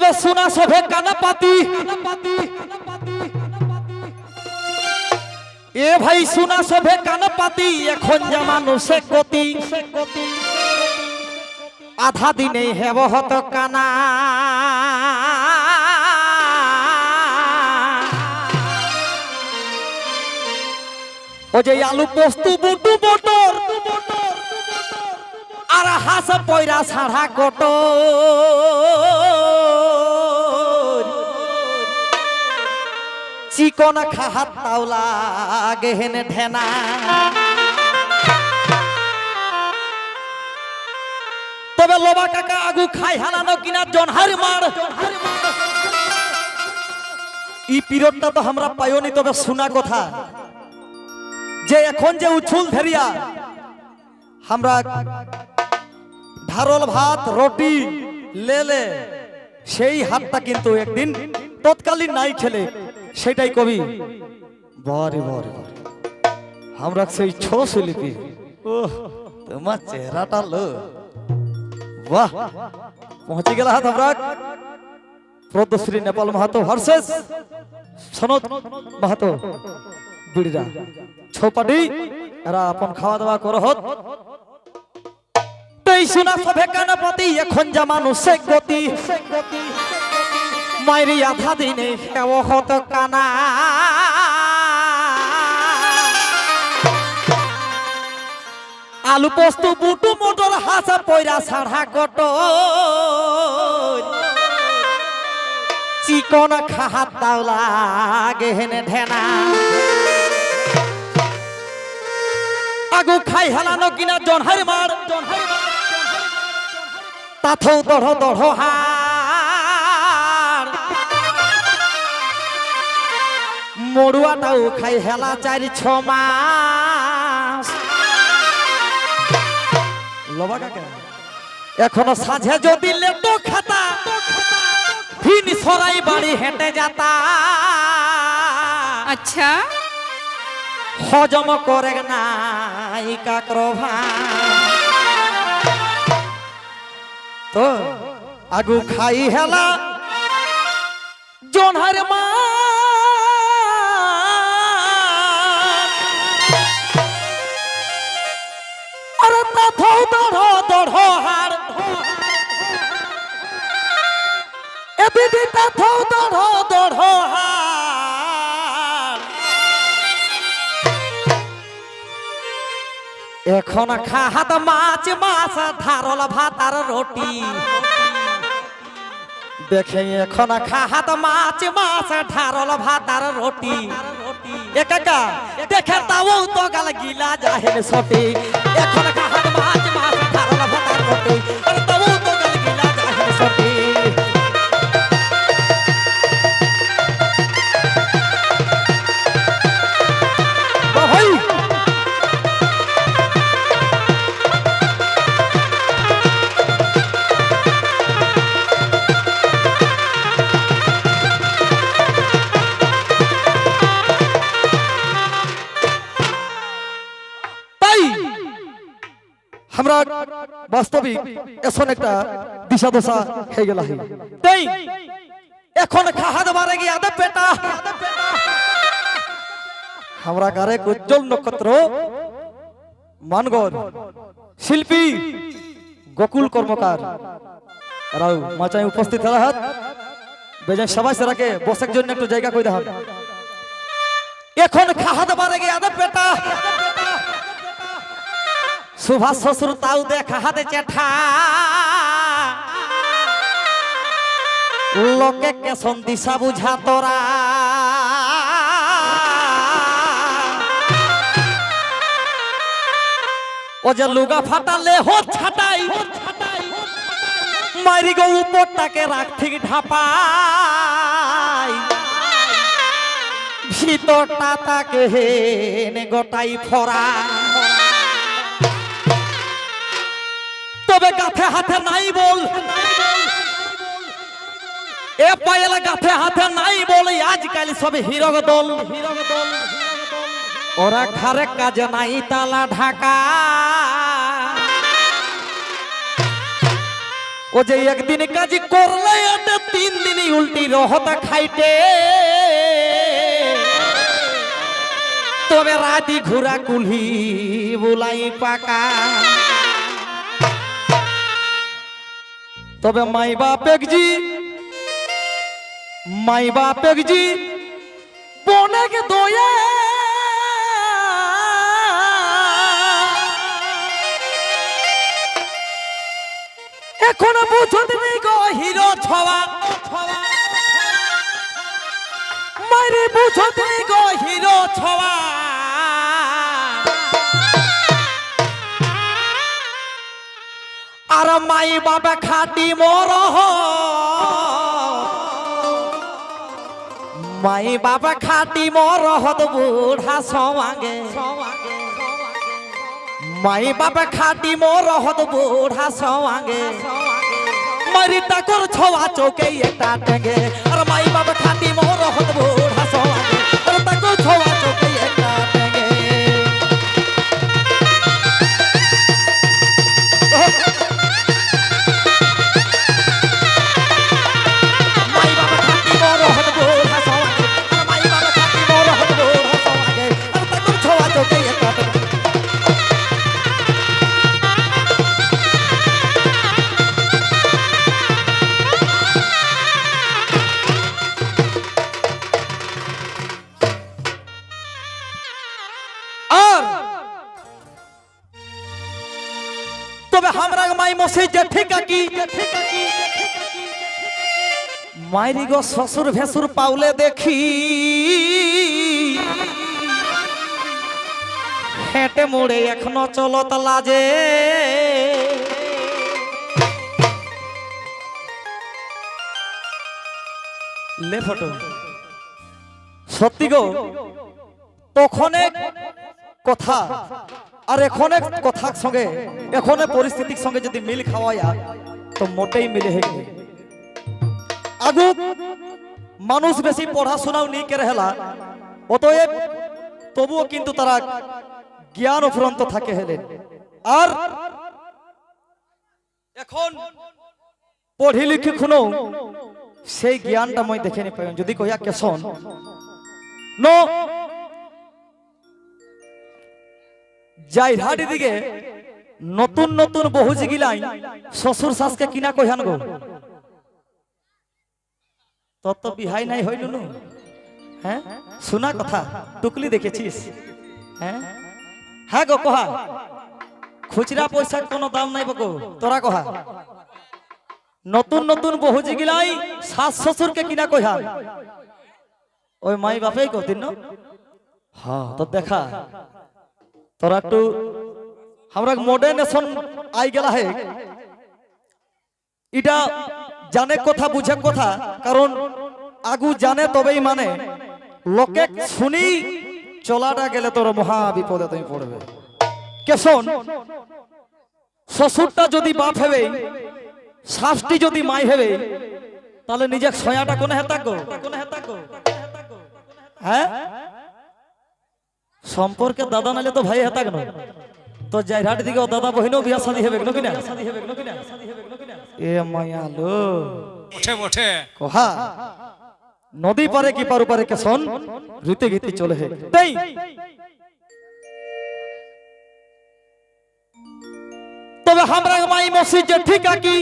তবে শোনা সভে কানা পাতি এ ভাই শোনা সভে কানা পাতি এখন যা মানুষে গতি। আধা দিনে হেব হত কানা। ও যে আলু পোস্তু, বুটু বটর আর হাস, পয়রা সাড়া কট চিকন খাহাত তাওলা গেহেন ঢেনা। তবে লোবা কাকা আগু খাই হানানো কিনা জনহার মার। ই পিরিয়ডটা তো আমরা পাইনি তবে শোনা কথা। যে এখন যে উছুল ধরিয়া আমরা ঢারল ভাত, রুটি, লেলে, সেই হাতটা কিন্তু একদিন তৎকালীন নাই খেলে। সেটাই কবি। বারে বারে বারে। আমরা সেই ছো শিল্পী ও তোমার চেহারাটা লো। বাহ। পৌঁছে গেল হাত আমরা পদ্মশ্রী নেপাল মাহাতো ভার্সেস। সনদ মাহাতো বিড়িরা। ছোপাটি, এরা আপন খাওয়া দাওয়া করহত এই শোনা সভে কানাপতি এখন যা মানুষে গতি। মাইরি আধা দিনে কেউ হত কানা। আলু পোস্ত, বুটু, মোটর, হাসা, পয়রা, সাড়া কট চিকন খাহাত তাওলা গেহেনে ঢেনা। আগু খাই হেলানো কিনা জনহার মার। তাথৌ দঢ় দঢ় হার মরুয়াটাও খাই হেলা চারি ছ মাস। এখনও সাঝে যদি লেটো খাতা ফিন সরাই বাড়ি হেঁটে যাতা। আচ্ছা। হজম করে নাই কাকরভা তো আগু খাই হেলা জনহার মা আরে তাথৌ দঢ় দঢ় হার এ দিদি তাথৌ দঢ় দঢ় হার এখন খাহাত মাছ মাছ, ধারল ভাতার রুটি। দেখে এখন খাহাত মাছ মাছ, ধারল ভাতার রুটি। এ কাকা দেখে তাও তো গাল গিলা যাহেন সটি। এখন কাহার মাছ মাছ ধারল ভাতার রুটি আমরা বাস্তবিক এখন একটা দিশা দশা হয়ে গেল তাই এখন খাহাদ মারে গিয়ে আদে পেটা। আমরা গারে উজ্জ্বল নক্ষত্র মানগর শিল্পী গোকুল কর্মকার। এরাও মাচায় উপস্থিত হওয়া হাত। বেজান সবাই সেরাকে বসার জন্য একটু জায়গা করে দেখান এখন খাহাদ মারে গিয়ে আদে পেটা। সুভাষ শ্বশুর তাও দেখা হাতে চেঠা। লোকে কেসন দিশা বুঝা তোরা। ও যে লুগা ফাটালে হো ছাটাই। মারি গো উপরটাকে রাখ ঢাপাই। ভিতরটা তাকে হেনে গোটাই ফরা। তবে গাথে হাতে নাই বল। এ পায়েল গাথে হাতে নাই বল আজকাল সব হিরগ দল। ওরা ঘরে কাজ নাই তালা ঢাকা। ও যে একদিন কাজ করলে তিন রহত খাইতে। তবে রাতি ঘুরা কুলহি বুলাই পাকা। তবে মাই বাপেক জি, মাই বাপেক জি, বনেক দয়া। এখন বুঝতে নেই গো হিরো ছওয়া মারে বুঝতে নেই গো হিরো ছওয়া আর মাই বাবা খাটি মর মাই বাবা খাটি মর হত বুঢ়া সমাগে। মাই বাবা খাটি মর হত বুঢ়া সমাগে। মারি তাকর ছোয়া চৌকে এটা টেঙ্গে আর মাই বাবা খাটি মর হত বুঢ়া সমাগে। আর তাকর ছোয়া নাই মসে জেঠে কাকি মায়ের গো শ্বশুর ভেসুর পাউলে দেখি। হেঁটে মোড়ে এখনও চলত লাজে। লে ফটো। সত্যি গো, তখনে কথা আর এখন কথার সঙ্গে, এখন পরিস্থিতির সঙ্গে যদি মিল খাওয়া তো মোটেই মিলে হে। আগু মানুষ বেশি পড়াশোনাও নি কে হেলা, অতএব তবুও কিন্তু তারা জ্ঞান অফুরন্ত থাকে হেলেন আর এখন পঢ়ি লিখি খুনো, সেই জ্ঞানটা মই দেখে নি পাই যদি কহিয়া কেশন ন যাইরহাটি দিকে, নতুন নতুন বহু জিগিলাই, শ্বশুর শাসকে কিনা কইহান গো তত বিহাই নাই হইল নু? হ্যাঁ? শোনা কথা, টুকলি দেখেছিস? হ্যাঁ? হ্যাঁ গো কহা, খুচরা পয়সার কোনো দাম নাই বকো তোরা কহা। নতুন নতুন বহু জিগিলাই, শাস শ্বশুরকে কিনা কইহান ওই মাই বাপেই কতিন ন? হ্যাঁ তো দেখা। তোরা একটু আমরা মডার্নেশন আই গেলা হে। এটা জানে কথা, বুঝে কথা, কারণ আগু জানে তবেই মানে। লোকে শুনি চলাটা গেলে তোর মহা বিপদে তুমি পড়বে। কেশন শ্বশুরটা যদি বাপ হেবে শাস্তি যদি মাই হেবে, তাহলে নিজের সয়াটা কোনে হেতাক গো হ্যাঁ? সম্পর্কে দাদা নালে তো ভাই হেতাক না তো জায়রাট দিকে ও দাদা বহিনও বিয়া শাদি হবে নাকি না এ মায়ালো ওঠে ওঠে। কোহা নদী পারে কি পারু পারে কে শোন রীতি গীতি চলে হে। তাই। তবে আমরা মাই মসজিদে ঠিক আকি।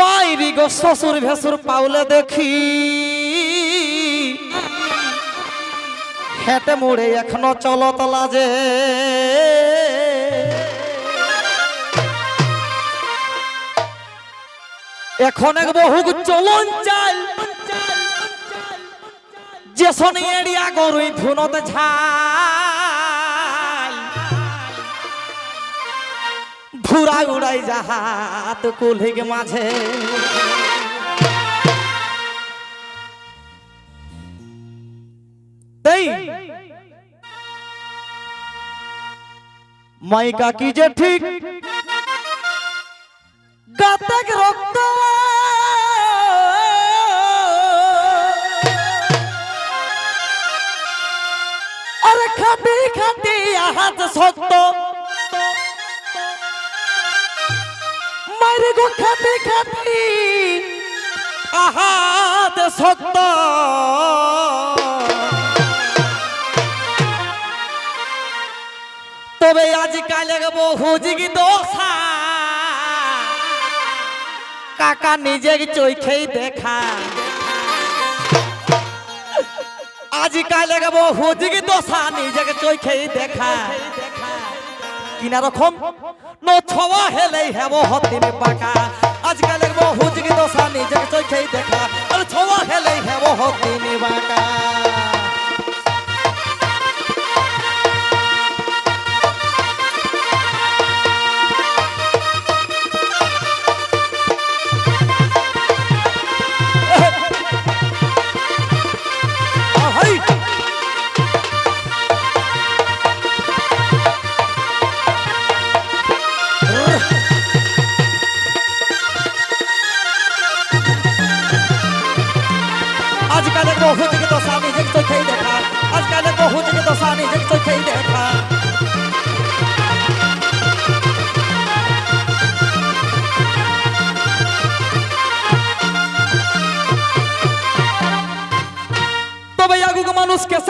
মাইরি গো শ্বশুর ভেসুর পাউলে দেখি। হেঁটে মুড়ে এখনও চলত লাজে। এখন এক বহু চলন চাল যে শনি এড়িয়া গরুই ধুনত ঝাল। ধুরা উড়াই জাহাত কুলিগ মাঝে। তাই? মাইকা কি যে ঠিক? গাতক রক্ত আরে খাটি খাটি আহাত সত্য। মারে গো খাটি খাটি শক্ত তবে আজকাল বহু জিগি দোষা। কাকা নিজের চোখেই দেখা। আজকাল বহু জিগি দোষা নিজেকে চোখেই দেখা। কিনা রকম? নো ছওয়া হেলেই হেব হতিনি পাকা। আজকাল বহু জিগি দোষা নিজেকে চোখেই দেখা। আর ছওয়া হেলেই হেব হতিনি বাঁকা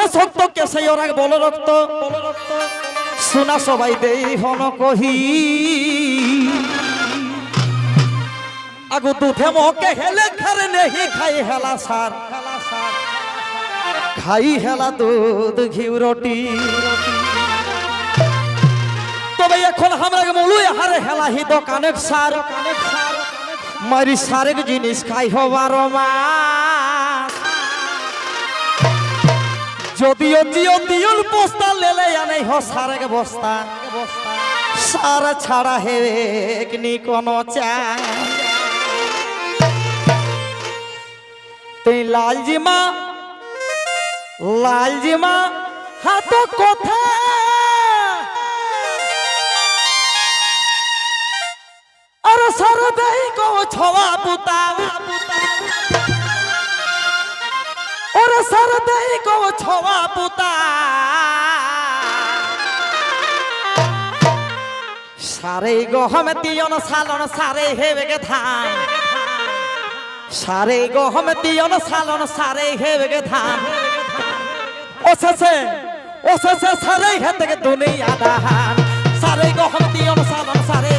মানুষ কেসে শক্ত কেসে ওরা বল রক্ত। শোনা সবাই দেই হন কহি। আগু দুধে মকে হেলে খারে নেহি, খাই হেলা সার। খাই হেলা দুধ, ঘিউ রুটি। তবে এখন আমরা মলুই হারে হেলা হি দোকানে সার। মারি সারেক জিনিস খাই হবার মাস যদিও জিও দিয়ল বস্তা লেলে আনে হ, সারেক বস্তা। সার ছাড়া হে নি কোনো চা তুই লালজি মা লালজি মা হাত কথা আর দেই গো ছওয়া পুতা। ওরে সার দেই গো ছওয়া পুতা। সারে গহমে তিয়ন সালন, সারে হেবে গে ধান সারে গহমে তিয়ন সালন, সারে হেবে গে ধান ওসেসে ওসেসে সারে হেতে গে দুনিয়া দাহান। সারে গহমে তিয়ন সালন, সারে